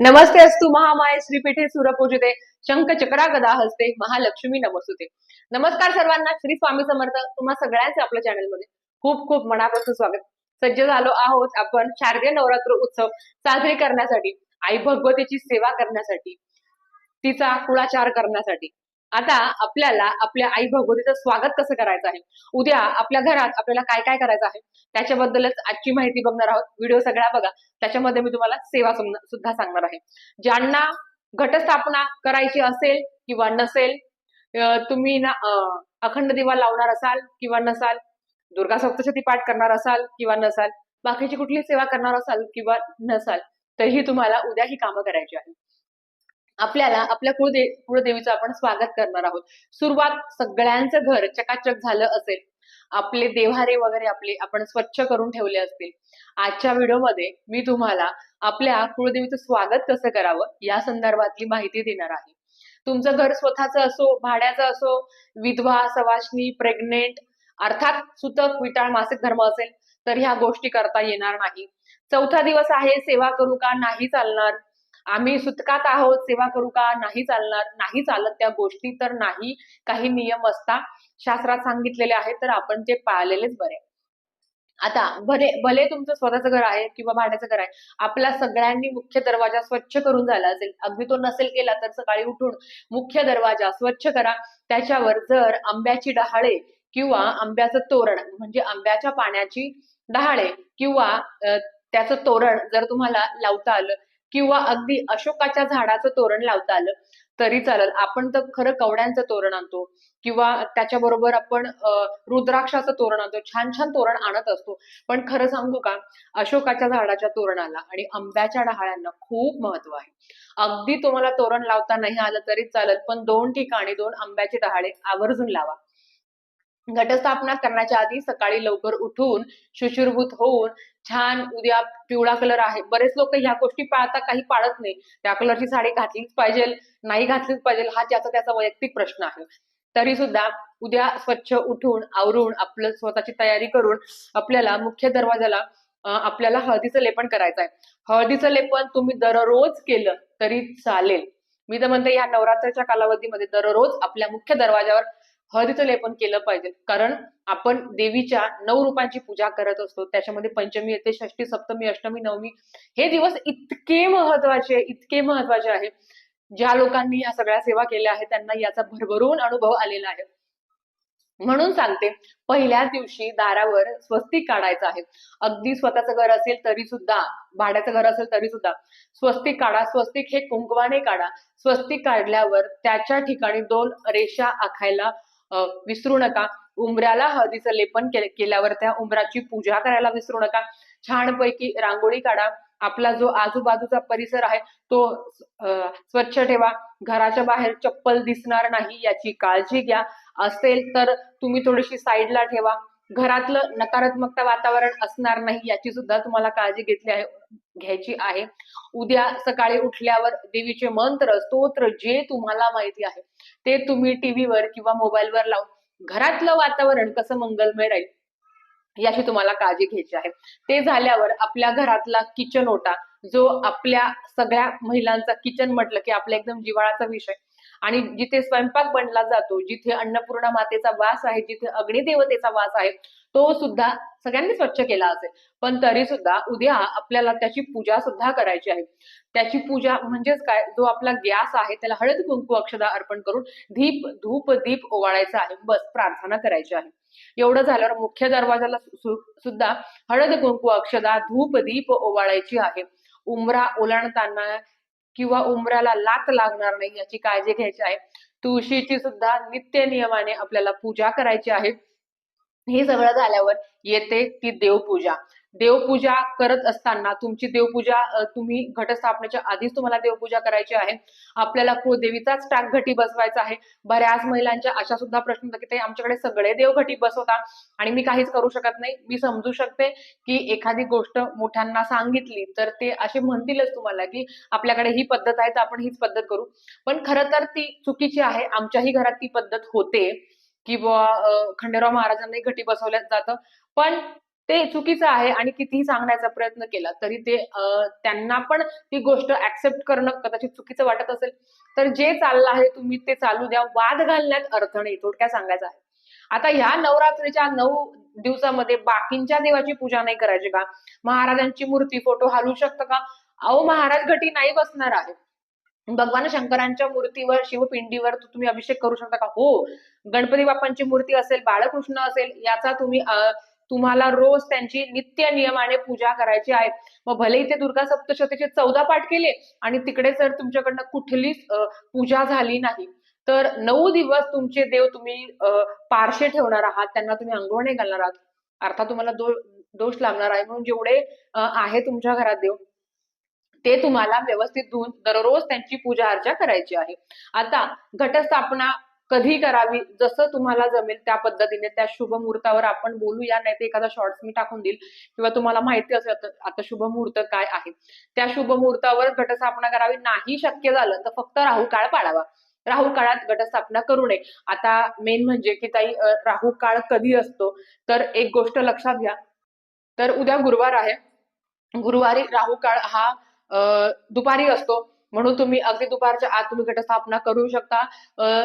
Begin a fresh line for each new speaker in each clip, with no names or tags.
नमस्ते अस्तु महामाय श्रीपीठे सुरपूजिते शंख चक्रागदा हस्ते महालक्ष्मी नमस्तुते. नमस्कार सर्वांना श्री स्वामी समर्थ तुम्हा सगळ्यांचे आपल्या चॅनलमध्ये खूप खूप मनापासून स्वागत. सज्ज झालो आहोत आपण शारदीय नवरात्र उत्सव साजरे करण्यासाठी आई भगवतीची सेवा करण्यासाठी तिचा कुळाचार करण्यासाठी. आता आपल्याला आपल्या आई भगवतीचं स्वागत कसं करायचं आहे? उद्या आपल्या घरात आपल्याला काय काय करायचं आहे? त्याच्याबद्दलच आजची माहिती बघणार आहोत. व्हिडिओ सगळा बघा. त्याच्यामध्ये मी तुम्हाला सेवा सुद्धा सांगणार आहे. ज्यांना घटस्थापना करायची असेल किंवा नसेल तुम्ही ना अखंड दिवा लावणार असाल किंवा नसाल दुर्गा सप्तशती पाठ करणार असाल किंवा नसाल बाकीची कुठली सेवा करणार असाल किंवा नसाल तरीही तुम्हाला उद्या ही कामं करायची आहेत. आपल्याला आपल्या कुळदे कुळदेवीचं आपण स्वागत करणार आहोत. सुरुवात सगळ्यांचं घर चकाचक झालं असेल. आपले देव्हारे वगैरे आपले आपण स्वच्छ करून ठेवले असतील. आजच्या व्हिडिओमध्ये मी तुम्हाला आपल्या कुळदेवीचं स्वागत कसं करावं या संदर्भातली माहिती देणार आहे. तुमचं घर स्वतःचं असो भाड्याचं असो विधवा सवाशनी प्रेग्नेंट अर्थात सुतक विटाळ मासिक धर्म असेल तर ह्या गोष्टी करता येणार नाही. चौथा दिवस आहे सेवा करू का नाही चालणार. आम्ही सुतकात आहोत सेवा करू का? नाही चालणार नाही चालत त्या गोष्टी तर नाही काही नियम असता. शास्त्रात सांगितलेले आहेत तर आपण ते पाळलेलेच बरे. आता भले भले तुमचं स्वतःचं घर आहे किंवा भाड्याचं घर आहे आपला सगळ्यांनी मुख्य दरवाजा स्वच्छ करून झाला असेल अगदी तो नसेल केला तर सकाळी उठून मुख्य दरवाजा स्वच्छ करा. त्याच्यावर जर आंब्याची डहाळे किंवा आंब्याचं तोरण म्हणजे आंब्याच्या पाण्याची डहाळे किंवा त्याचं तोरण जर तुम्हाला लावता आलं किंवा अगदी अशोकाच्या झाडाचं तोरण लावता आलं तरी चालेल. आपण तर खरं कवड्यांचं तोरण आणतो किंवा त्याच्याबरोबर आपण रुद्राक्षाचं तोरण आणतो. छान छान तोरण आणत असतो. पण खरं सांगू का? अशोकाच्या झाडाच्या तोरणाला आणि आंब्याच्या डहाळ्यांना खूप महत्त्व आहे. अगदी तुम्हाला तोरण लावता नाही आलं तरी चालत पण दोन ठिकाणी दोन आंब्याचे डहाळे आवर्जून लावा. घटस्थापना करण्याच्या आधी सकाळी लवकर उठून शुशुरभूत होऊन छान उद्या पिवळा कलर आहे. बरेच लोक ह्या गोष्टी पाळता काही पाळत नाही. त्या कलरची साडी घातलीच पाहिजे नाही घातलीच पाहिजे हा ज्याचा त्याचा वैयक्तिक प्रश्न आहे. तरी सुद्धा उद्या स्वच्छ उठून आवरून आपलं स्वतःची तयारी करून आपल्याला मुख्य दरवाजाला आपल्याला हळदीचं लेपन करायचं आहे हळदीचं लेपन तुम्ही दररोज केलं तरी चालेल. मी तर म्हणते या नवरात्राच्या कालावधीमध्ये दररोज आपल्या मुख्य दरवाजावर हळदीचं लेपन केलं पाहिजे. कारण आपण देवीच्या नऊ रूपांची पूजा करत असतो. त्याच्यामध्ये पंचमी येते षष्टी सप्तमी अष्टमी नवमी. हे दिवस इतके महत्त्वाचे इतके महत्त्वाचे आहे. ज्या लोकांनी या सगळ्या सेवा केल्या आहेत त्यांना याचा भरभरून अनुभव आलेला आहे. म्हणून सांगते पहिल्या दिवशी दारावर स्वस्तिक काढायचं आहे. अगदी स्वतःचं घर असेल तरी सुद्धा भाड्याचं घर असेल तरी सुद्धा स्वस्तिक काढा. स्वस्तिक हे कुंकवाने काढा. स्वस्तिक काढल्यावर त्याच्या ठिकाणी दोन रेषा आखायला विसरू नका. उंबऱ्याला हळदीचं लेपन केल्यावर त्या उंबराची पूजा करायला विसरू नका. छानपैकी रांगोळी काढा. आपला जो आजूबाजूचा परिसर आहे तो स्वच्छ ठेवा. घराच्या बाहेर चप्पल दिसणार नाही याची काळजी घ्या. असेल तर तुम्ही थोडीशी साईडला ठेवा. घरातलं नकारात्मकता वातावरण असणार नाही याची सुद्धा तुम्हाला काळजी घेतली आहे घ्यायची आहे. उद्या सकाळी उठल्यावर देवीचे मंत्र स्तोत्र जे तुम्हाला माहिती आहे ते तुम्ही टीव्हीवर किंवा मोबाईलवर लावून घरातलं वातावरण कसं मंगलमय राहील याची तुम्हाला काळजी घ्यायची आहे. ते झाल्यावर आपल्या घरातला किचन ओटा जो आपल्या सगळ्या महिलांचा किचन म्हटलं की आपला एकदम जिव्हाळाचा विषय आणि जिथे स्वयंपाक बनला जातो जिथे अन्नपूर्णा मातेचा वास आहे जिथे अग्निदेवतेचा वास आहे तो सुद्धा सगळ्यांनी स्वच्छ केला असेल. पण तरी सुद्धा उद्या आपल्याला त्याची पूजा सुद्धा करायची आहे. त्याची पूजा म्हणजेच काय? जो आपला गॅस आहे त्याला हळद कुंकू अक्षदा अर्पण करून दीप धूप दीप ओवाळायचा आहे. बस प्रार्थना करायची आहे. एवढं झाल्यावर मुख्य दरवाजाला सुद्धा हळद कुंकू अक्षदा धूप दीप ओवाळायची आहे. उमरा ओलांडताना किंवा उमराला लात लागणार नाही याची काळजी घ्यायची आहे. तुळशीची सुद्धा नित्य नियमाने आपल्याला पूजा करायची आहे. हे सगळं झाल्यावर येते ती देवपूजा. देवपूजा करत असताना तुमची देवपूजा तुम्ही घटस्थापनेच्या आधीच तुम्हाला देवपूजा करायची आहे. आपल्याला कुळदेवीचाच टाक घटी बसवायचा आहे. बऱ्याच महिलांच्या अशा सुद्धा प्रश्न होता की ते आमच्याकडे सगळे देवघटी बसवता आणि मी काहीच करू शकत नाही. मी समजू शकते की एखादी गोष्ट मोठ्यांना सांगितली तर ते असे म्हणतीलच तुम्हाला की आपल्याकडे ही पद्धत आहे तर आपण हीच पद्धत करू. पण खरं तर ती चुकीची आहे. आमच्याही घरात ती पद्धत होते की बुवा खंडेराव महाराजांनाही घटी बसवल्या जातं. पण ते चुकीचं आहे आणि कितीही सांगण्याचा प्रयत्न केला तरी ते त्यांना पण ती गोष्ट ऍक्सेप्ट करणं कदाचित चुकीचं वाटत असेल. तर जे चाललं आहे तुम्ही ते चालू द्या. वाद घालण्यात अर्थ नाही थोडक्यात सांगायचं आहे. आता ह्या नवरात्रीच्या नऊ दिवसामध्ये बाकींच्या देवाची पूजा नाही करायची का? महाराजांची मूर्ती फोटो हलवू शकतं का? अहो महाराज घटी नाही बसणार आहे. भगवान शंकरांच्या मूर्तीवर शिवपिंडीवर तुम्ही अभिषेक करू शकता का? हो. गणपती बाप्पांची मूर्ती असेल बाळकृष्ण असेल याचा तुम्ही अं, तुम्हाला रोज त्यांची नित्य नियमाने पूजा करायची आहे. मग भले इथे दुर्गा सप्तशतीचे चौदा पाठ केले आणि तिकडे जर तुमच्याकडनं कुठलीच पूजा झाली नाही तर नऊ दिवस तुमचे देव तुम्ही पारशे ठेवणार आहात त्यांना तुम्ही अंघोळ नाही घालणार आहात. अर्थात तुम्हाला दो दोष लागणार आहे. म्हणून जेवढे आहे तुमच्या घरात देव ते तुम्हाला व्यवस्थित धुवून दररोज त्यांची पूजा अर्चा करायची आहे. आता घटस्थापना कधी करावी जसं तुम्हाला जमेल त्या पद्धतीने त्या शुभ मुहूर्तावर आपण बोलूया नाही तर एखादा शॉर्ट्स मी टाकून देईल किंवा तुम्हाला माहिती असेल आता- आता शुभ मुहूर्त काय आहे. त्या शुभ मुहूर्तावर घटस्थापना करावी. नाही शक्य झालं तर फक्त राहू काळ पाळावा. राहू काळात घटस्थापना करू नये. आता मेन म्हणजे की ताई राहू काळ कधी असतो? तर एक गोष्ट लक्षात घ्या. तर उद्या गुरुवार आहे. गुरुवारी राहू काळ हा दुपारी असतो. म्हणून तुम्ही अगदी दुपारच्या आत तुम्ही घटस्थापना करू शकता. अं,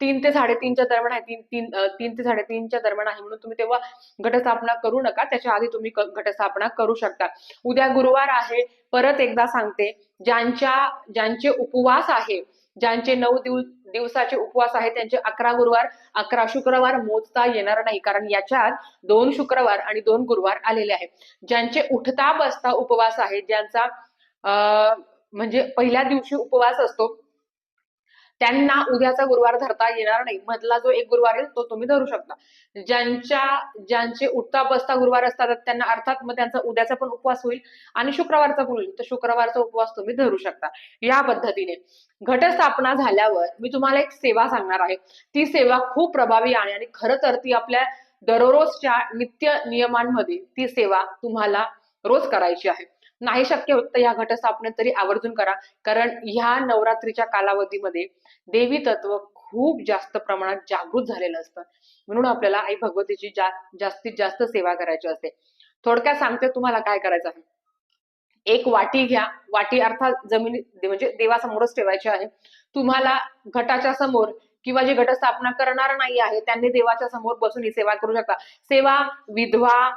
तीन ते साडेतीनच्या दरम्यान आहे तीन तीन तीन ते साडेतीनच्या दरम्यान आहे म्हणून तुम्ही तेव्हा घटस्थापना करू नका. त्याच्या आधी तुम्ही घटस्थापना करू शकता. उद्या गुरुवार आहे परत एकदा सांगते ज्यांच्या ज्यांचे उपवास आहे ज्यांचे नऊ दिवस दिवसाचे उपवास आहे त्यांचे अकरा गुरुवार अकरा शुक्रवार मोजता येणार नाही. कारण याच्यात दोन शुक्रवार आणि दोन गुरुवार आलेले आहेत. ज्यांचे उठता बसता उपवास आहे ज्यांचा अं, म्हणजे पहिल्या दिवशी उपवास असतो त्यांना उद्याचा गुरुवार धरता येणार नाही. मधला जो एक गुरुवार आहे तो तुम्ही धरू शकता. ज्यांच्या ज्यांचे उठता बसता गुरुवार असतात त्यांना अर्थात मग त्यांचा उद्याचा पण उपवास होईल आणि शुक्रवारचा पण होईल. तर शुक्रवारचा उपवास तुम्ही धरू शकता. या पद्धतीने. घटस्थापना झाल्यावर मी तुम्हाला एक सेवा सांगणार आहे. ती सेवा खूप प्रभावी आहे आणि खरं तर ती आपल्या दररोजच्या नित्य नियमांमध्ये ती सेवा तुम्हाला रोज करायची आहे. नाही शक्य होत तर या घटस्थापनेत तरी आवर्जून करा. कारण ह्या नवरात्रीच्या कालावधीमध्ये देवी तत्व खूप जास्त प्रमाणात जागृत झालेलं असतं. म्हणून आपल्याला आई भगवतीची जा, जास्तीत जास्त सेवा करायची असते. थोडक्यात सांगते तुम्हाला काय करायचं आहे. एक वाटी घ्या. वाटी अर्थात जमिनी म्हणजे देवासमोरच ठेवायची आहे. तुम्हाला घटाच्या समोर किंवा जे घटस्थापना करणार नाही आहे त्यांनी देवाच्या समोर बसून ही सेवा करू शकता. सेवा विधवा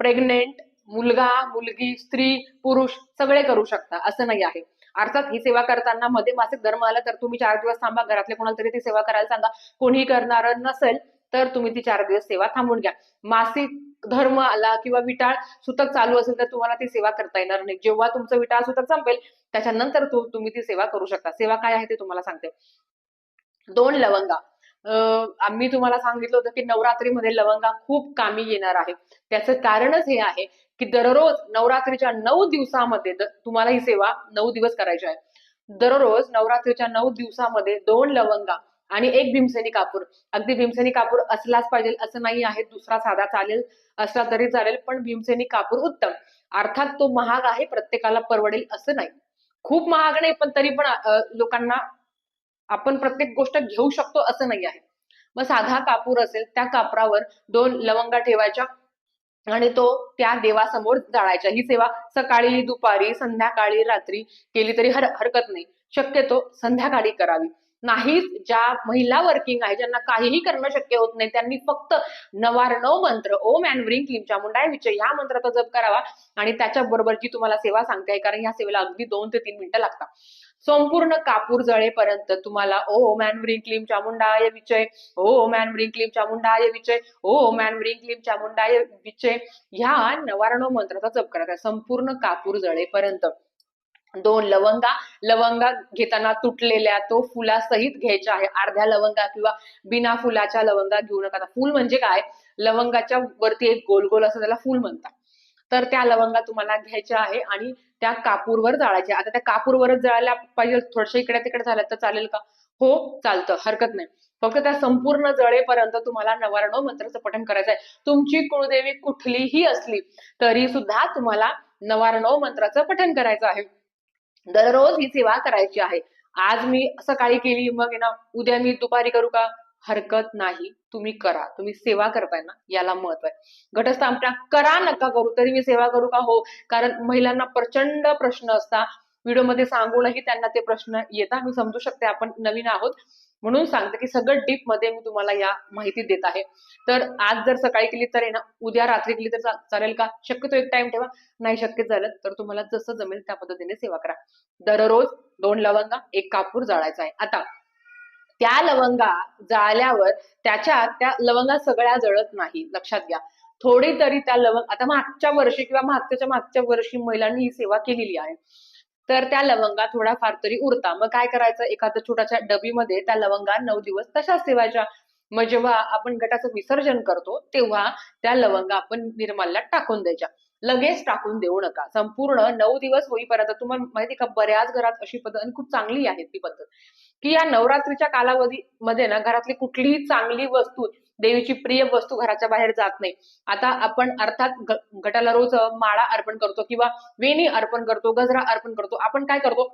प्रेग्नेंट मुलगा मुलगी स्त्री पुरुष सगळे करू शकता असं नाही आहे. अर्थात ही सेवा करताना मध्ये मासिक धर्म आला तर तुम्ही चार दिवस थांबा घरातले कोणाला तरी ती सेवा करायला सांगा. कोणी करणार नसेल तर तुम्ही ती चार दिवस सेवा थांबून घ्या. मासिक धर्म आला किंवा विटाळ सुतक चालू असेल तर तुम्हाला ती सेवा करता येणार नाही. जेव्हा तुमचं विटाळ सुतक संपेल त्याच्यानंतर तुम्ही ती सेवा करू शकता. सेवा काय आहे ते तुम्हाला सांगते. दोन लवंगा. अं, आम्ही तुम्हाला सांगितलं होतं की नवरात्रीमध्ये लवंगा खूप कामी येणार आहे. त्याचं कारणच हे आहे की दररोज नवरात्रीच्या नऊ दिवसामध्ये तुम्हाला ही सेवा नऊ दिवस करायची आहे. दररोज नवरात्रीच्या नऊ दिवसामध्ये दोन लवंगा आणि एक भीमसेनी कापूर. अगदी भीमसेनी कापूर असलाच पाहिजे असं नाही आहे दुसरा साधा चालेल असला तरी चालेल पण भीमसेनी कापूर उत्तम. अर्थात तो महाग आहे प्रत्येकाला परवडेल असं नाही. खूप महाग नाही पण तरी पण लोकांना आपण प्रत्येक गोष्ट घेऊ शकतो असं नाही आहे. मग साधा कापूर असेल त्या कापरावर दोन लवंगा ठेवायच्या आणि तो त्या देवासमोर जाळायचा. ही सेवा सकाळी दुपारी संध्याकाळी रात्री केली तरी हर हरकत नाही. शक्यतो संध्याकाळी करावी. नाही ज्या महिला वर्किंग आहे ज्यांना काहीही करणं शक्य होत नाही त्यांनी फक्त नवारणव मंत्र ओम अँड व्रिंग क्लीम चामुंडाय विचय या मंत्राचा जप करावा आणि त्याच्या बरोबर जी तुम्हाला सेवा सांगते आहे कारण या सेवेला अगदी दोन ते तीन मिनिटं लागतात. संपूर्ण कापूर जळेपर्यंत तुम्हाला ओ मॅन व्रिंग चामुंडाय विचय. ओ मॅन व्रिंग चामुंडा चामुंडाय विचय. ओ मॅन व्रिंग चामुंडाय विचय. ह्या नवारणव मंत्राचा जप करायचा संपूर्ण कापूर जळेपर्यंत. दोन लवंगा लवंगा घेताना तुटलेल्या तो फुलासहित घ्यायच्या आहे. अर्ध्या लवंगा किंवा बिना फुलाच्या लवंगा घेऊ नका. फुल म्हणजे काय? लवंगाच्या वरती एक गोल गोल असं त्याला फुल म्हणतात. तर त्या लवंगा तुम्हाला घ्यायच्या आहे आणि त्या कापूरवर जाळायच्या. आता त्या कापूरवरच जळायला पाहिजे थोडशा इकडे तिकडे झालं तर चालेल का? हो चालतं हरकत नाही. फक्त त्या संपूर्ण जळेपर्यंत तुम्हाला नवारणव मंत्राचं पठण करायचं आहे. तुमची कुळदेवी कुठलीही असली तरी सुद्धा तुम्हाला नवारणव मंत्राचं पठण करायचं आहे. दररोज ही सेवा करायची आहे. आज मी सकाळी केली मग ना उद्या मी दुपारी करू का? हरकत नाही तुम्ही करा. तुम्ही सेवा करताय ना याला महत्त्व आहे. घटस्थापना करा नका करू. तरी मी सेवा करू का? हो. कारण महिलांना प्रचंड प्रश्न असता. व्हिडिओमध्ये सांगूनही त्यांना ते प्रश्न येतात. मी समजू शकते आपण नवीन आहोत. म्हणून सांगते की सगळं डीपमध्ये मी तुम्हाला या माहिती देत आहे. तर आज जर सकाळी केली तर आहे ना उद्या रात्री केली तर चालेल का? शक्यतो एक टाइम ठेवा. नाही शक्य झालं तर तुम्हाला जसं जमेल त्या पद्धतीने सेवा करा. दररोज दोन लवंगा एक कापूर जाळायचा आहे. आता त्या लवंगा जाळल्यावर त्याच्या त्या लवंगा सगळ्या जळत नाही लक्षात घ्या. थोडी तरी त्या लवंग आता मागच्या वर्षी किंवा मागच्याच्या मागच्या वर्षी महिलांनी ही सेवा केलेली आहे. तर त्या लवंगा थोडाफार तरी उरता. मग काय करायचं? एखाद्या छोट्याशा डबीमध्ये त्या लवंगा नऊ दिवस तशाच ठेवायच्या. मग जेव्हा आपण गटाचं विसर्जन करतो तेव्हा त्या लवंगा आपण निर्माल्यात टाकून द्यायच्या. लगेच टाकून देऊ नका. संपूर्ण नऊ दिवस होईपर्यंत तुम्हाला माहिती का बऱ्याच घरात अशी पद्धत आणि खूप चांगली आहे ती पद्धत. की या नवरात्रीच्या कालावधीमध्ये ना घरातली कुठलीही चांगली वस्तू देवीची प्रिय वस्तू घराच्या बाहेर जात नाही. आता आपण अर्थात गटाला रोज माळा अर्पण करतो किंवा वेणी अर्पण करतो गजरा अर्पण करतो. आपण काय करतो?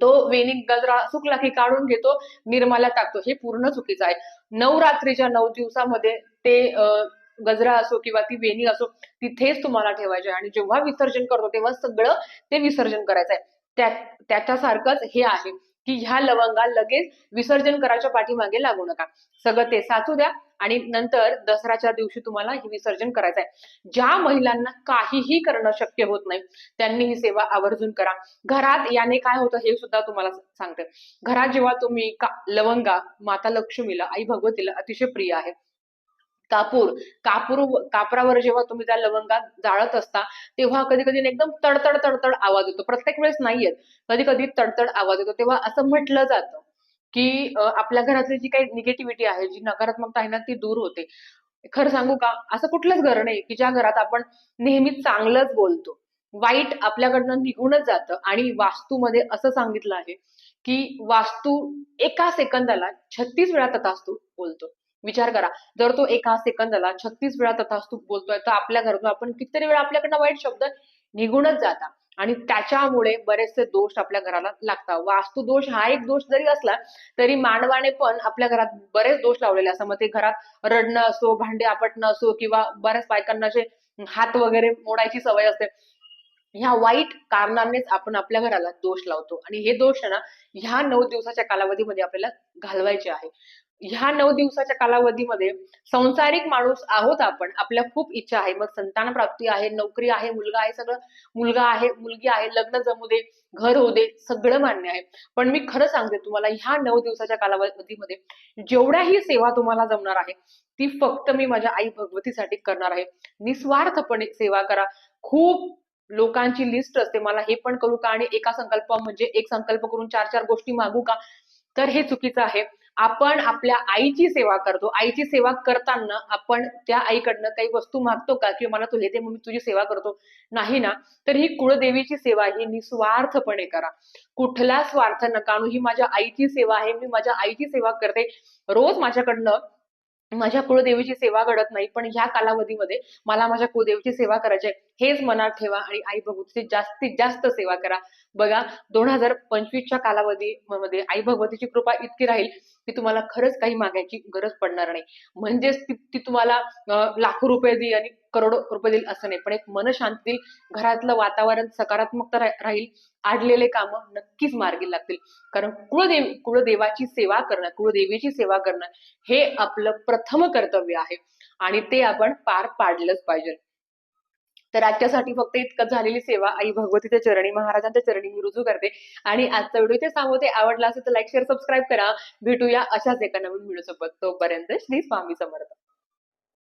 तो वेणी गजरा सुकला की काढून घेतो निर्माला टाकतो. हे पूर्ण चुकीचं आहे. नवरात्रीच्या नऊ दिवसामध्ये ते अं, गजरा असो किंवा ती वेणी असो तिथेच तुम्हाला ठेवायचे आणि जेव्हा विसर्जन करतो तेव्हा सगळं ते विसर्जन करायचं आहे. त्या त्याच्यासारखंच हे आहे. की ह्या लवंगा लगेच विसर्जन करायच्या पाठीमागे लागू नका. सगळं ते साचू द्या आणि नंतर दसऱ्याच्या दिवशी तुम्हाला हे विसर्जन करायचं आहे ज्या महिलांना काहीही करणं शक्य होत नाही त्यांनी ही सेवा आवर्जून करा. घरात याने काय होतं हे सुद्धा तुम्हाला सांगते. घरात जेव्हा तुम्ही का लवंगा माता लक्ष्मीला आई भगवतीला अतिशय प्रिय आहे कापूर. कापूर कापरावर जेव्हा तुम्ही त्या लवंगा जाळत असता तेव्हा कधी कधी एकदम तडतड तडतड आवाज येतो. प्रत्येक वेळेस नाही येत. कधी कधी तडतड आवाज येतो. तेव्हा असं म्हटलं जातं की आपल्या घरातली जी काही निगेटिव्हिटी आहे जी नकारात्मकता आहे ना ती दूर होते. खरं सांगू का? असं कुठलंच घर नाही की ज्या घरात आपण नेहमी चांगलंच बोलतो. वाईट आपल्याकडनं निघूनच जातं आणि वास्तूमध्ये असं सांगितलं आहे की वास्तू एका सेकंदाला छत्तीस वेळा तथास्तू बोलतो. विचार करा. जर तो एका सेकंदाला छत्तीस वेळा तथास्तूप बोलतोय तर आपल्या घरातून आपण कितीतरी वेळा आपल्याकडनं वाईट शब्द निघूनच जातात आणि त्याच्यामुळे बरेचसे दोष आपल्या घराला लागतात. वास्तू दोष हा एक दोष जरी असला तरी मानवाने पण आपल्या घरात बरेच दोष लावलेले असतात. मग ते घरात रडणं असो भांडे आपटणं असो किंवा बऱ्याच बायकांना असे हात वगैरे मोडायची सवय असते. ह्या वाईट कारणांनीच आपण आपल्या घराला दोष लावतो. आणि हे दोष आहे ना ह्या नऊ दिवसाच्या कालावधीमध्ये आपल्याला घालवायचे आहे. ह्या नऊ दिवसाच्या कालावधीमध्ये संसारिक माणूस आहोत आपण आपल्या खूप इच्छा आहे. मग संतान प्राप्ती आहे नोकरी आहे मुलगा आहे सगळं मुलगा आहे मुलगी आहे लग्न जमू दे घर होऊ दे सगळं मान्य आहे. पण मी खरं सांगते तुम्हाला ह्या नऊ दिवसाच्या कालावधीमध्ये जेवढ्याही सेवा तुम्हाला जमणार आहे ती फक्त मी माझ्या आई भगवतीसाठी करणार आहे. निस्वार्थपणे सेवा करा. खूप लोकांची लिस्ट असते मला हे पण करू का? आणि एका संकल्प म्हणजे एक संकल्प करून चार चार गोष्टी मागू का? तर हे चुकीचं आहे. आपण आपल्या आईची सेवा करतो. आईची सेवा करताना आपण त्या आईकडनं काही वस्तू मागतो का? किंवा मला तू हे दे मग मी तुझी सेवा करतो. नाही ना? तर ही कुळदेवीची सेवा ही निस्वार्थपणे करा. कुठला स्वार्थ नकाणू ही माझ्या आईची सेवा आहे. मी माझ्या आईची सेवा करते. रोज माझ्याकडनं माझ्या कुळदेवीची सेवा घडत नाही. पण ह्या कालावधीमध्ये मला माझ्या कुळदेवीची सेवा करायची आहे. हेच मनात ठेवा आणि आई भगवतीची जास्तीत जास्त सेवा करा. बघा दोन हजार पंचवीसच्या कालावधीमध्ये आई भगवतीची कृपा इतकी राहील की तुम्हाला खरंच काही मागायची गरज पडणार नाही. म्हणजेच ती तुम्हाला लाखो रुपये देईल आणि करोडो रुपये देईल असं नाही. पण एक मनशांती देईल घरातलं वातावरण सकारात्मकता राहील. आडलेले काम नक्कीच मार्गी लागतील. कारण कुळदेव कुळदेवाची सेवा करणं कुळदेवीची सेवा करणं हे आपलं प्रथम कर्तव्य आहे. आणि ते आपण पार पाडलंच पाहिजे. तर आजच्यासाठी फक्त इतकं झालेली सेवा. आई भगवतीच्या चरणी महाराजांच्या चरणी मी रुजू करते. आणि आजचा व्हिडिओ ते सांगते आवडला असेल तर लाईक शेअर सबस्क्राईब करा. भेटूया अशाच एका नवीन व्हिडिओ सोबत तोपर्यंत श्री स्वामी समर्थ.